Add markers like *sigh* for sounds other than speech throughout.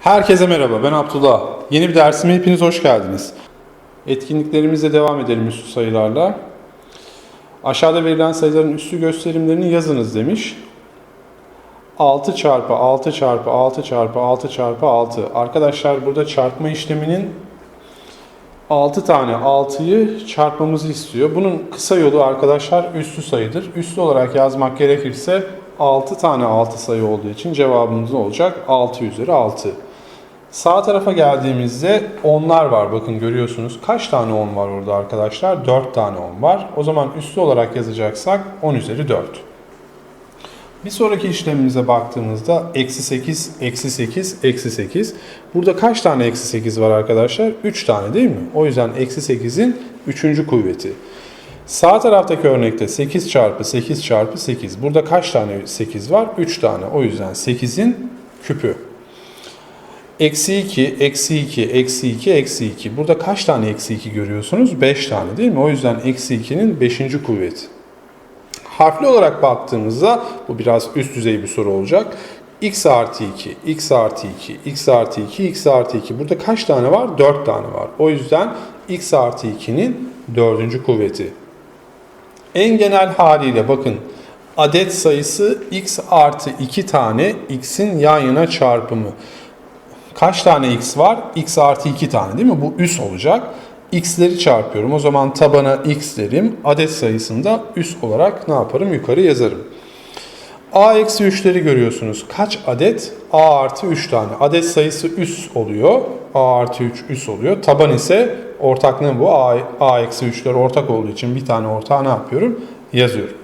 Herkese merhaba, ben Abdullah. Yeni bir dersime hepiniz hoş geldiniz. Etkinliklerimize devam edelim üstü sayılarla. Aşağıda verilen sayıların üstü gösterimlerini yazınız demiş. 6 çarpı 6 çarpı 6 çarpı 6 çarpı 6. Arkadaşlar burada çarpma işleminin 6 tane 6'yı çarpmamızı istiyor. Bunun kısa yolu arkadaşlar üstü sayıdır. Üstü olarak yazmak gerekirse 6 tane 6 sayı olduğu için cevabımız ne olacak? 6 üzeri 6. Sağ tarafa geldiğimizde onlar var. Bakın görüyorsunuz. Kaç tane 10 var orada arkadaşlar? 4 tane 10 var. O zaman üstü olarak yazacaksak 10 üzeri 4. Bir sonraki işlemimize baktığımızda eksi 8, eksi 8, eksi 8. Burada kaç tane eksi 8 var arkadaşlar? 3 tane değil mi? O yüzden eksi 8'in 3. kuvveti. Sağ taraftaki örnekte 8 çarpı 8 çarpı 8. Burada kaç tane 8 var? 3 tane. O yüzden 8'in küpü. Eksi 2, eksi 2, eksi 2, eksi 2. Burada kaç tane eksi 2 görüyorsunuz? 5 tane değil mi? O yüzden eksi 2'nin 5. kuvveti. Harfli olarak baktığımızda bu biraz üst düzey bir soru olacak. x artı 2, x artı 2, x artı 2, x artı 2. Burada kaç tane var? 4 tane var. O yüzden x artı 2'nin 4. kuvveti. En genel haliyle bakın adet sayısı x artı 2 tane x'in yan yana çarpımı. Kaç tane x var? x artı 2 tane değil mi? Bu üs olacak. x'leri çarpıyorum. O zaman tabana x derim. Adet sayısında üs olarak ne yaparım? Yukarı yazarım. a eksi 3'leri görüyorsunuz. Kaç adet? a artı 3 tane. Adet sayısı üs oluyor. a artı 3 üs oluyor. Taban ise ortaklığım bu. a, a eksi 3'ler ortak olduğu için bir tane ortağı ne yapıyorum? Yazıyorum.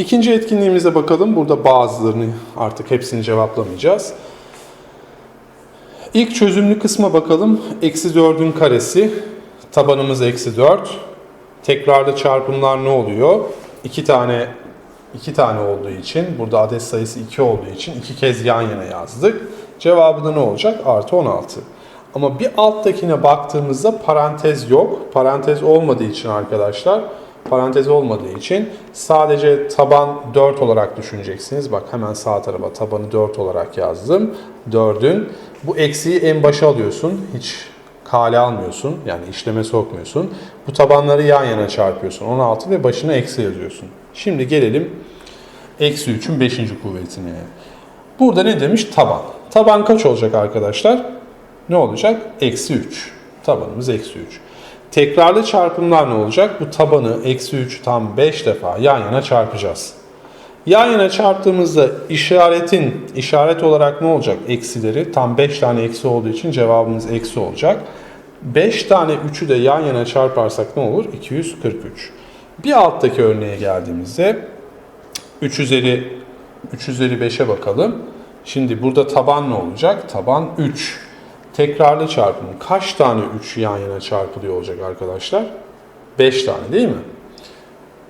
İkinci etkinliğimize bakalım. Burada bazılarını artık hepsini cevaplamayacağız. İlk çözümlü kısma bakalım. Eksi 4'ün karesi. Tabanımız eksi 4. Tekrarda çarpımlar ne oluyor? 2 tane 2 tane olduğu için burada adet sayısı 2 olduğu için iki kez yan yana yazdık. Cevabı da ne olacak? Artı 16. Ama bir alttakine baktığımızda parantez yok. Parantez olmadığı için arkadaşlar parantez olmadığı için sadece taban 4 olarak düşüneceksiniz. Bak hemen sağ tarafa tabanı 4 olarak yazdım. 4'ün bu eksiği en başa alıyorsun. Hiç kale almıyorsun. Yani işleme sokmuyorsun. Bu tabanları yan yana çarpıyorsun. 16 ve başına eksi yazıyorsun. Şimdi gelelim eksi 3'ün 5. kuvvetine. Burada ne demiş? Taban. Taban kaç olacak arkadaşlar? Ne olacak? Eksi 3. Tabanımız eksi 3. Tekrarlı çarpımlar ne olacak? Bu tabanı eksi 3 tam 5 defa yan yana çarpacağız. Yan yana çarptığımızda işaretin işaret olarak ne olacak? Eksileri tam 5 tane eksi olduğu için cevabımız eksi olacak. 5 tane 3'ü de yan yana çarparsak ne olur? 243. Bir alttaki örneğe geldiğimizde 3 üzeri 3 üzeri 5'e bakalım. Şimdi burada taban ne olacak? Taban 3. Tekrarlı çarpım. Kaç tane 3 yan yana çarpılıyor olacak arkadaşlar? 5 tane değil mi?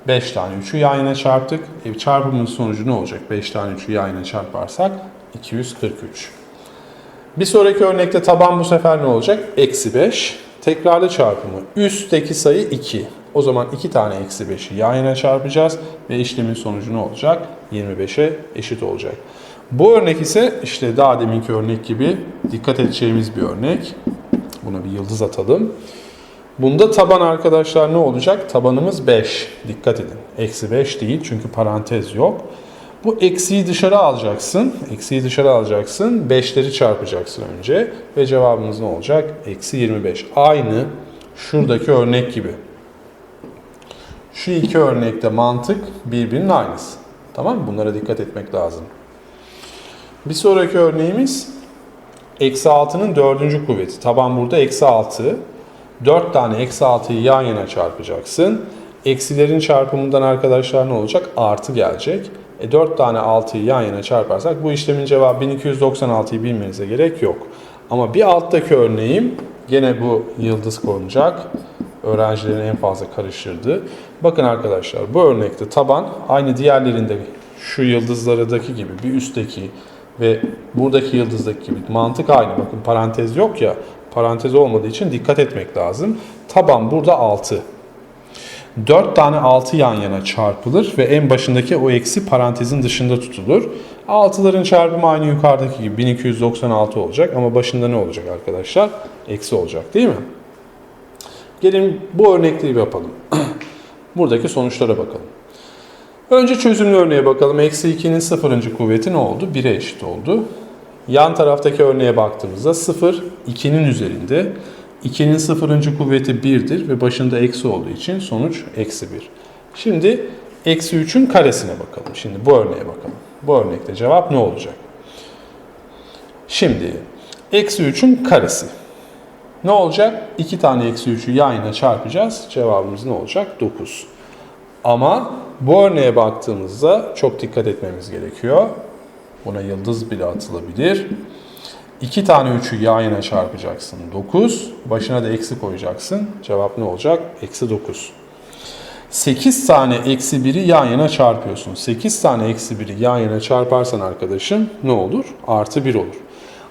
5 tane 3'ü yan yana çarptık. E, çarpımın sonucu ne olacak? 5 tane 3'ü yan yana çarparsak 243. Bir sonraki örnekte taban bu sefer ne olacak? Eksi 5. Tekrarlı çarpımı. Üstteki sayı 2. O zaman 2 tane eksi 5'i yan yana çarpacağız ve işlemin sonucu ne olacak? 25'e eşit olacak. Bu örnek ise işte daha deminki örnek gibi dikkat edeceğimiz bir örnek. Buna bir yıldız atalım. Bunda taban arkadaşlar ne olacak? Tabanımız 5. Dikkat edin. Eksi 5 değil çünkü parantez yok. Bu eksiyi dışarı alacaksın. Eksiyi dışarı alacaksın. 5'leri çarpacaksın önce. Ve cevabımız ne olacak? Eksi 25. Aynı şuradaki örnek gibi. Şu iki örnekte mantık birbirinin aynısı. Tamam mı? Bunlara dikkat etmek lazım. Bir sonraki örneğimiz eksi 6'nın dördüncü kuvveti. Taban burada eksi 6. 4 tane eksi 6'yı yan yana çarpacaksın. Eksilerin çarpımından arkadaşlar ne olacak? Artı gelecek. E 4 tane 6'yı yan yana çarparsak bu işlemin cevabı 1296'yı bilmenize gerek yok. Ama bir alttaki örneğim gene bu yıldız konacak. Öğrencilerin en fazla karıştırdığı. Bakın arkadaşlar bu örnekte taban aynı diğerlerinde şu yıldızlardaki gibi bir üstteki ve buradaki yıldızdaki gibi mantık aynı. Bakın parantez yok ya. Parantez olmadığı için dikkat etmek lazım. Taban burada 6. 4 tane 6 yan yana çarpılır ve en başındaki o eksi parantezin dışında tutulur. 6'ların çarpımı aynı yukarıdaki gibi 1296 olacak ama başında ne olacak arkadaşlar? Eksi olacak değil mi? Gelin bu örnekleri yapalım. *clears throat* Buradaki sonuçlara bakalım. Önce çözümlü örneğe bakalım. Eksi 2'nin sıfırıncı kuvveti ne oldu? 1'e eşit oldu. Yan taraftaki örneğe baktığımızda 0 2'nin üzerinde. 2'nin sıfırıncı kuvveti 1'dir ve başında eksi olduğu için sonuç eksi 1. Şimdi eksi 3'ün karesine bakalım. Şimdi bu örneğe bakalım. Bu örnekte cevap ne olacak? Şimdi eksi 3'ün karesi. Ne olacak? 2 tane eksi 3'ü yan çarpacağız. Cevabımız ne olacak? 9. Ama bu örneğe baktığımızda çok dikkat etmemiz gerekiyor. Buna yıldız bile atılabilir. 2 tane 3'ü yan yana çarpacaksın. 9. Başına da eksi koyacaksın. Cevap ne olacak? Eksi 9. 8 tane eksi 1'i yan yana çarpıyorsun. 8 tane eksi 1'i yan yana çarparsan arkadaşım ne olur? Artı 1 olur.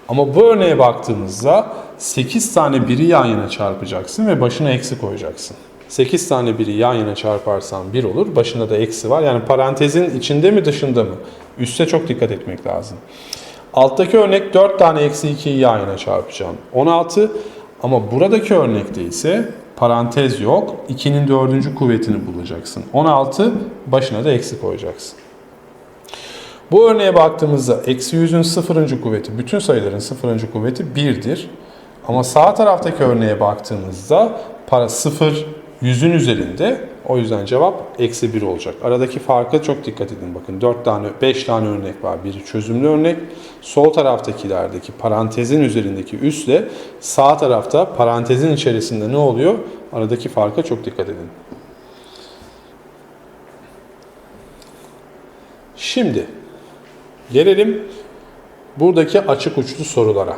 Ama bu örneğe baktığımızda 8 tane 1'i yan yana çarpacaksın ve başına eksi koyacaksın. 8 tane 1'i yan yana çarparsan 1 olur. Başında da eksi var. Yani parantezin içinde mi dışında mı? Üste çok dikkat etmek lazım. Alttaki örnek 4 tane eksi 2'yi yan yana çarpacağım. 16 ama buradaki örnekte ise parantez yok. 2'nin dördüncü kuvvetini bulacaksın. 16 başına da eksi koyacaksın. Bu örneğe baktığımızda eksi 100'ün sıfırıncı kuvveti, bütün sayıların sıfırıncı kuvveti 1'dir. Ama sağ taraftaki örneğe baktığımızda para 0, 100'ün üzerinde. O yüzden cevap eksi 1 olacak. Aradaki farka çok dikkat edin. Bakın 4 tane, 5 tane örnek var. Biri çözümlü örnek. Sol taraftakilerdeki parantezin üzerindeki üsle sağ tarafta parantezin içerisinde ne oluyor? Aradaki farka çok dikkat edin. Şimdi gelelim buradaki açık uçlu sorulara.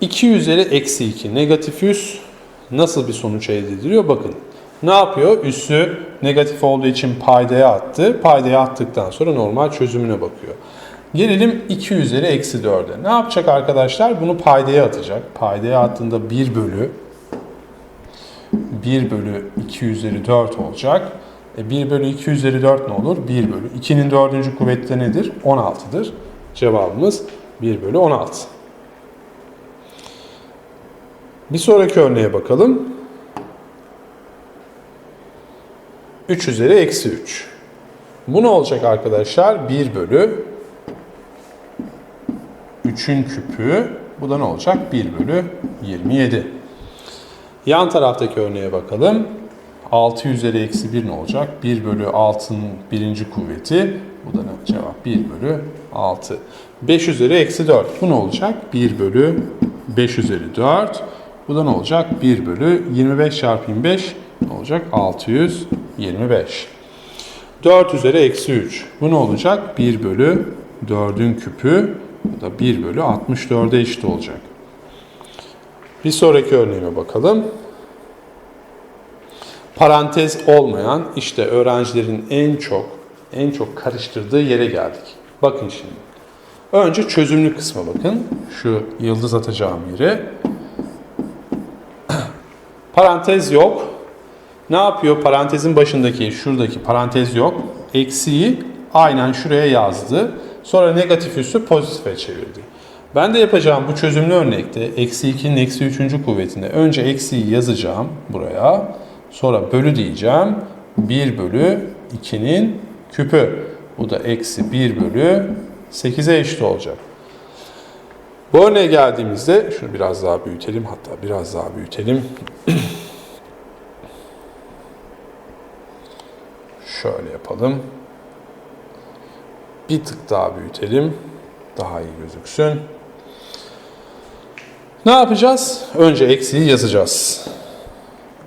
2 üzeri eksi 2 negatif üs nasıl bir sonuç elde ediliyor? Bakın ne yapıyor? Üssü negatif olduğu için paydaya attı. Paydaya attıktan sonra normal çözümüne bakıyor. Gelelim 2 üzeri eksi 4'e. Ne yapacak arkadaşlar? Bunu paydaya atacak. Paydaya attığında 1 bölü 1 bölü 2 üzeri 4 olacak. E 1 bölü 2 üzeri 4 ne olur? 1 bölü. 2'nin dördüncü kuvveti de nedir? 16'dır. Cevabımız 1 bölü 16. Bir sonraki örneğe bakalım. 3 üzeri eksi 3. Bu ne olacak arkadaşlar? 1 bölü 3'ün küpü. Bu da ne olacak? 1 bölü 27. Yan taraftaki örneğe bakalım. 6 üzeri eksi 1 ne olacak? 1 bölü 6'nın birinci kuvveti. Bu da ne? Cevap 1 bölü 6. 5 üzeri eksi 4. Bu ne olacak? 1 bölü 5 üzeri 4. Bu da ne olacak? 1 bölü 25 çarpı 25 ne olacak? 625. 4 üzeri eksi 3. Bu ne olacak? 1 bölü 4'ün küpü. Bu da 1 bölü 64'e eşit olacak. Bir sonraki örneğime bakalım. Parantez olmayan işte öğrencilerin en çok en çok karıştırdığı yere geldik. Bakın şimdi. Önce çözümlü kısma bakın. Şu yıldız atacağım yere. Parantez yok. Ne yapıyor? Parantezin başındaki, şuradaki parantez yok. Eksiği aynen şuraya yazdı. Sonra negatif üssü pozitife çevirdi. Ben de yapacağım bu çözümlü örnekte eksi 2'nin eksi 3. kuvvetinde önce eksiği yazacağım buraya. Sonra bölü diyeceğim. 1 bölü 2'nin küpü. Bu da eksi 1 bölü 8'e eşit olacak. Bu örneğe geldiğimizde şunu biraz daha büyütelim hatta biraz daha büyütelim. *clears throat* Şöyle yapalım. Bir tık daha büyütelim. Daha iyi gözüksün. Ne yapacağız? Önce eksiği yazacağız.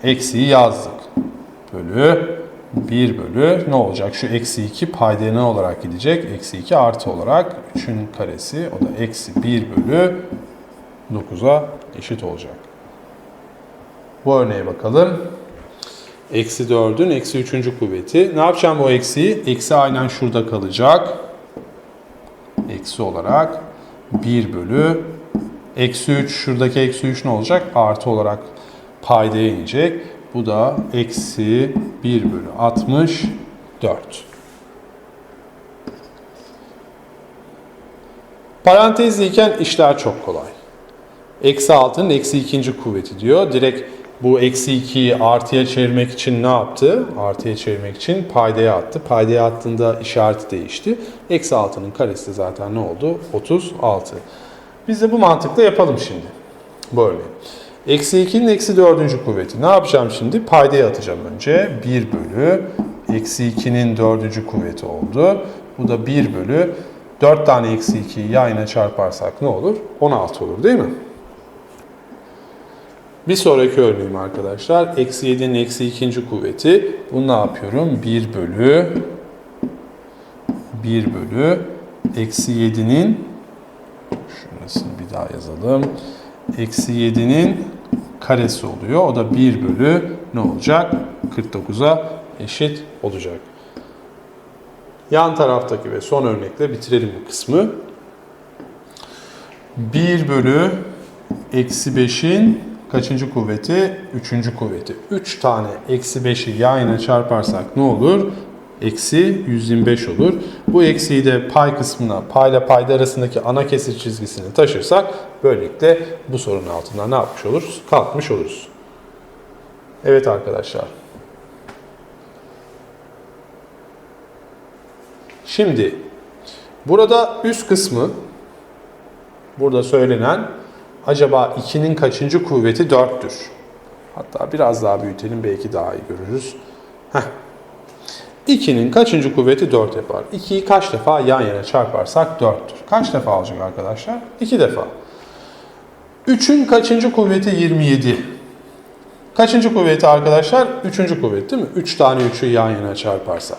Eksiği yazdık. Bölü 1 bölü ne olacak? Şu eksi 2 paydaya ne olarak gidecek? Eksi 2 artı olarak 3'ün karesi o da eksi 1 bölü 9'a eşit olacak. Bu örneğe bakalım. Eksi 4'ün eksi 3. kuvveti. Ne yapacağım bu eksiği? Eksi aynen şurada kalacak. Eksi olarak 1 bölü eksi 3 şuradaki eksi 3 ne olacak? Artı olarak paydaya inecek. Bu da eksi 1 bölü 64. Parantezliyken işler çok kolay. Eksi 6'nın eksi ikinci kuvveti diyor. Direkt bu eksi 2'yi artıya çevirmek için ne yaptı? Artıya çevirmek için paydaya attı. Paydaya attığında işareti değişti. Eksi 6'nın karesi zaten ne oldu? 36. Biz de bu mantıkla yapalım şimdi. Böyle. Eksi 2'nin eksi 4. kuvveti. Ne yapacağım şimdi? Paydaya atacağım önce. 1 bölü eksi 2'nin 4. kuvveti oldu. Bu da 1 bölü 4 tane eksi 2'yi yayına çarparsak ne olur? 16 olur değil mi? Bir sonraki örneğim arkadaşlar. Eksi 7'nin eksi ikinci kuvveti. Bunu ne yapıyorum? 1 bölü 1 bölü eksi 7'nin şurasını bir daha yazalım. Eksi 7'nin karesi oluyor. O da 1 bölü ne olacak? 49'a eşit olacak. Yan taraftaki ve son örnekle bitirelim bu kısmı. 1 bölü eksi 5'in kaçıncı kuvveti? Üçüncü kuvveti. 3 tane eksi 5'i yan yana çarparsak ne olur? Eksi 125 olur. Bu eksiyi de pay kısmına, payla payda arasındaki ana kesir çizgisini taşırsak böylelikle bu sorunun altından ne yapmış oluruz? Kalkmış oluruz. Evet arkadaşlar. Şimdi burada üst kısmı burada söylenen acaba 2'nin kaçıncı kuvveti 4'tür? Hatta biraz daha büyütelim belki daha iyi görürüz. Heh. 2'nin kaçıncı kuvveti 4 yapar? 2'yi kaç defa yan yana çarparsak 4'tür. Kaç defa olacak arkadaşlar? 2 defa. 3'ün kaçıncı kuvveti 27? Kaçıncı kuvveti arkadaşlar? Üçüncü kuvvet değil mi? 3 tane 3'ü yan yana çarparsak.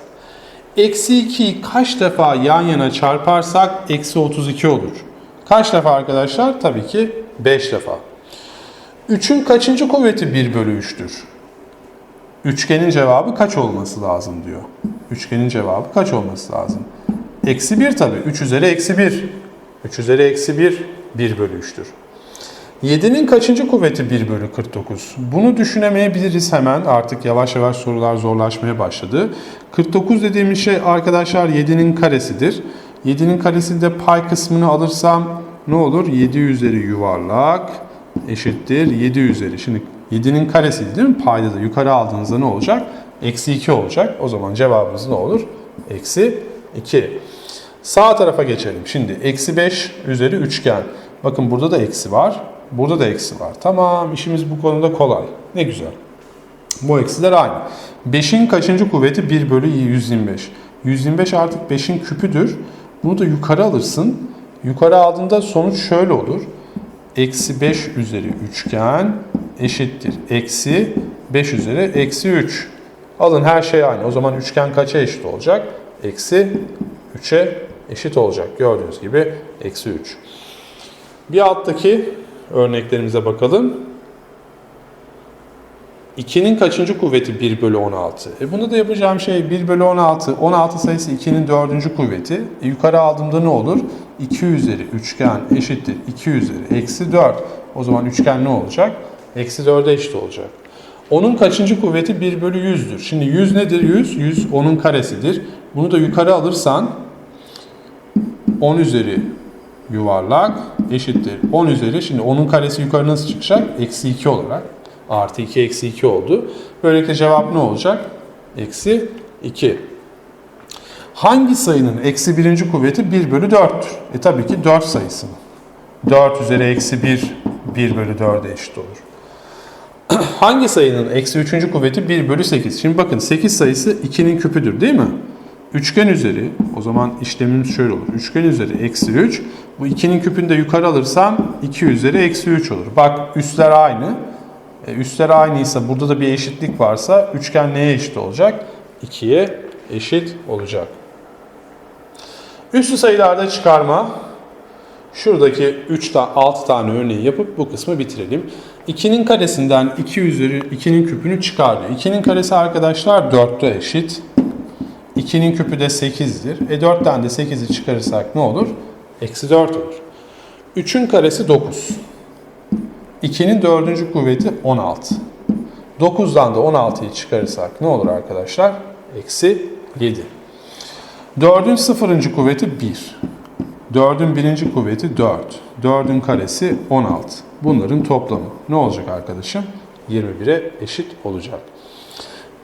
Eksi 2'yi kaç defa yan yana çarparsak eksi 32 olur. Kaç defa arkadaşlar? Tabii ki 5 defa. 3'ün kaçıncı kuvveti 1 bölü 3'tür? Üçgenin cevabı kaç olması lazım diyor. Üçgenin cevabı kaç olması lazım? Eksi 1 tabii. 3 üzeri eksi 1. 3 üzeri eksi 1, 1 bölü 3'tür. 7'nin kaçıncı kuvveti 1 bölü 49? Bunu düşünemeyebiliriz hemen. Artık yavaş yavaş sorular zorlaşmaya başladı. 49 dediğimiz şey arkadaşlar 7'nin karesidir. 7'nin karesinde pay kısmını alırsam ne olur? 7 üzeri yuvarlak eşittir 7 üzeri. Şimdi 7'nin karesi değil mi? Payda da yukarı aldığınızda ne olacak? Eksi 2 olacak. O zaman cevabımız ne olur? Eksi 2. Sağ tarafa geçelim. Şimdi eksi 5 üzeri üçgen. Bakın burada da eksi var. Burada da eksi var. Tamam işimiz bu konuda kolay. Ne güzel. Bu eksiler aynı. 5'in kaçıncı kuvveti 1 bölü 125. 125 artık 5'in küpüdür. Bunu da yukarı alırsın. Yukarı aldığında sonuç şöyle olur. Eksi 5 üzeri üçgen eşittir. Eksi 5 üzeri eksi 3. Alın her şey aynı. O zaman üçgen kaça eşit olacak? Eksi 3'e eşit olacak. Gördüğünüz gibi eksi 3. Bir alttaki örneklerimize bakalım. 2'nin kaçıncı kuvveti 1 bölü 16? E bunda da yapacağım şey 1 bölü 16. 16 sayısı 2'nin dördüncü kuvveti. E yukarı aldığımda ne olur? 2 üzeri üçgen eşittir 2 üzeri eksi 4. O zaman üçgen ne olacak? Eksi 4'e eşit olacak. Onun kaçıncı kuvveti 1 bölü 100'dür. Şimdi 100 nedir 100? 100 onun karesidir. Bunu da yukarı alırsan 10 üzeri yuvarlak eşittir 10 üzeri. Şimdi onun karesi yukarı nasıl çıkacak? Eksi 2 olarak. Artı 2 eksi 2 oldu. Böylelikle cevap ne olacak? Eksi 2. Hangi sayının eksi birinci kuvveti 1 bölü 4'tür? E tabii ki 4 sayısının. 4 üzeri eksi 1, 1 bölü 4'e eşit olur. *clears throat* Hangi sayının eksi üçüncü kuvveti 1 bölü 8? Şimdi bakın 8 sayısı 2'nin küpüdür değil mi? Üçgen üzeri, o zaman işlemimiz şöyle olur. Üçgen üzeri eksi 3. Bu 2'nin küpünü de yukarı alırsam 2 üzeri eksi 3 olur. Bak üstler aynı. E, üstler aynıysa burada da bir eşitlik varsa üçgen neye eşit olacak? 2'ye eşit olacak. Üstü sayılarda çıkarma. Şuradaki 3 ta 6 tane örneği yapıp bu kısmı bitirelim. 2'nin karesinden 2 üzeri 2'nin küpünü çıkardı. 2'nin karesi arkadaşlar 4'te eşit. 2'nin küpü de 8'dir. E 4 tane de 8'i çıkarırsak ne olur? Eksi 4 olur. 3'ün karesi 9. 2'nin dördüncü kuvveti 16. 9'dan da 16'yı çıkarırsak ne olur arkadaşlar? Eksi 7. 4'ün sıfırıncı kuvveti 1. 4'ün birinci kuvveti 4. 4'ün karesi 16. Bunların toplamı ne olacak arkadaşım? 21'e eşit olacak.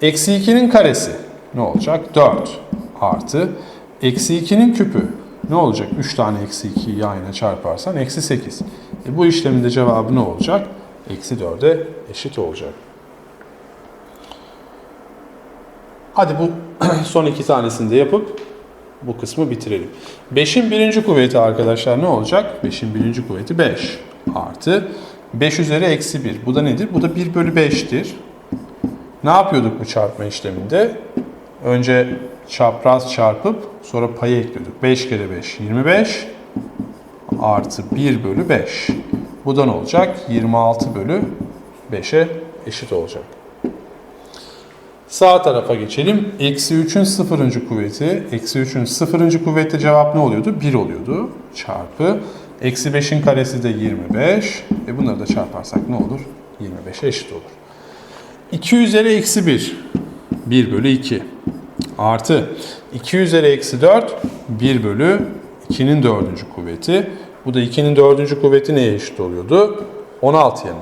Eksi 2'nin karesi ne olacak? 4 artı. Eksi 2'nin küpü ne olacak? 3 tane eksi 2'yi yan çarparsan eksi 8. E bu işlemin de cevabı ne olacak? Eksi 4'e eşit olacak. Hadi bu *clears throat* son iki tanesini de yapıp bu kısmı bitirelim. 5'in birinci kuvveti arkadaşlar ne olacak? 5'in birinci kuvveti 5 artı 5 üzeri eksi 1. Bu da nedir? Bu da 1 bölü 5'tir. Ne yapıyorduk bu çarpma işleminde? Önce çapraz çarpıp sonra payı ekliyorduk. 5 kere 5 25 artı 1 bölü 5. Bu da ne olacak? 26 bölü 5'e eşit olacak. Sağ tarafa geçelim. Eksi 3'ün sıfırıncı kuvveti. Eksi 3'ün sıfırıncı kuvveti cevap ne oluyordu? 1 oluyordu. Çarpı. Eksi 5'in karesi de 25. E bunları da çarparsak ne olur? 25'e eşit olur. 2 üzeri eksi 1. 1 bölü 2. Artı 2 üzeri eksi 4. 1 bölü 2'nin dördüncü kuvveti. Bu da 2'nin dördüncü kuvveti neye eşit oluyordu? 16'ya.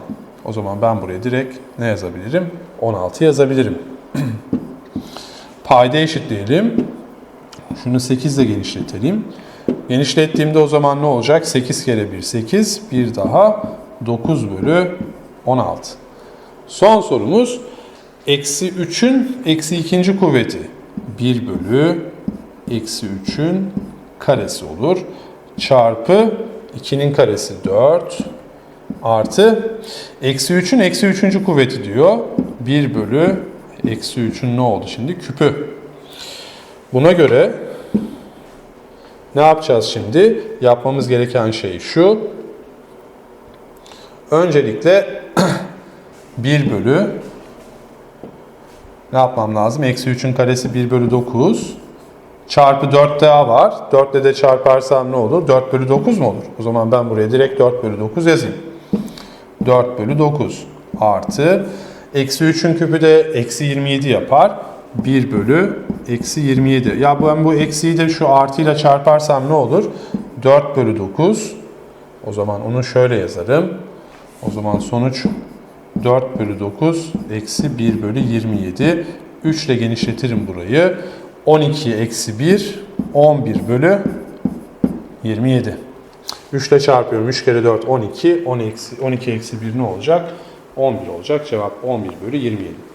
O zaman ben buraya direkt ne yazabilirim? 16 yazabilirim. Payda eşitleyelim. Şunu 8 ile genişletelim. Genişlettiğimde o zaman ne olacak? 8 kere 1 8. Bir daha 9 bölü 16. Son sorumuz eksi 3'ün eksi ikinci kuvveti. 1 bölü eksi 3'ün karesi olur. Çarpı 2'nin karesi 4 artı eksi 3'ün eksi 3. kuvveti diyor. 1 bölü eksi 3'ün ne oldu şimdi? Küpü. Buna göre ne yapacağız şimdi? Yapmamız gereken şey şu. Öncelikle *clears throat* 1 bölü ne yapmam lazım? Eksi 3'ün karesi 1 bölü 9 çarpı 4 daha var. 4 ile de çarparsam ne olur? 4 bölü 9 mu olur? O zaman ben buraya direkt 4 bölü 9 yazayım. 4 bölü 9 artı eksi 3'ün küpü de eksi 27 yapar. 1 bölü eksi 27. Ya ben bu eksiyi de şu artıyla çarparsam ne olur? 4 bölü 9. O zaman onu şöyle yazarım. O zaman sonuç 4 bölü 9 eksi 1 bölü 27. 3 ile genişletirim burayı. 12 eksi 1 11 bölü 27. 3 ile çarpıyorum. 3 kere 4 12. 10 eksi, 12 eksi 1 ne olacak? 11 olacak. Cevap 11 bölü 27.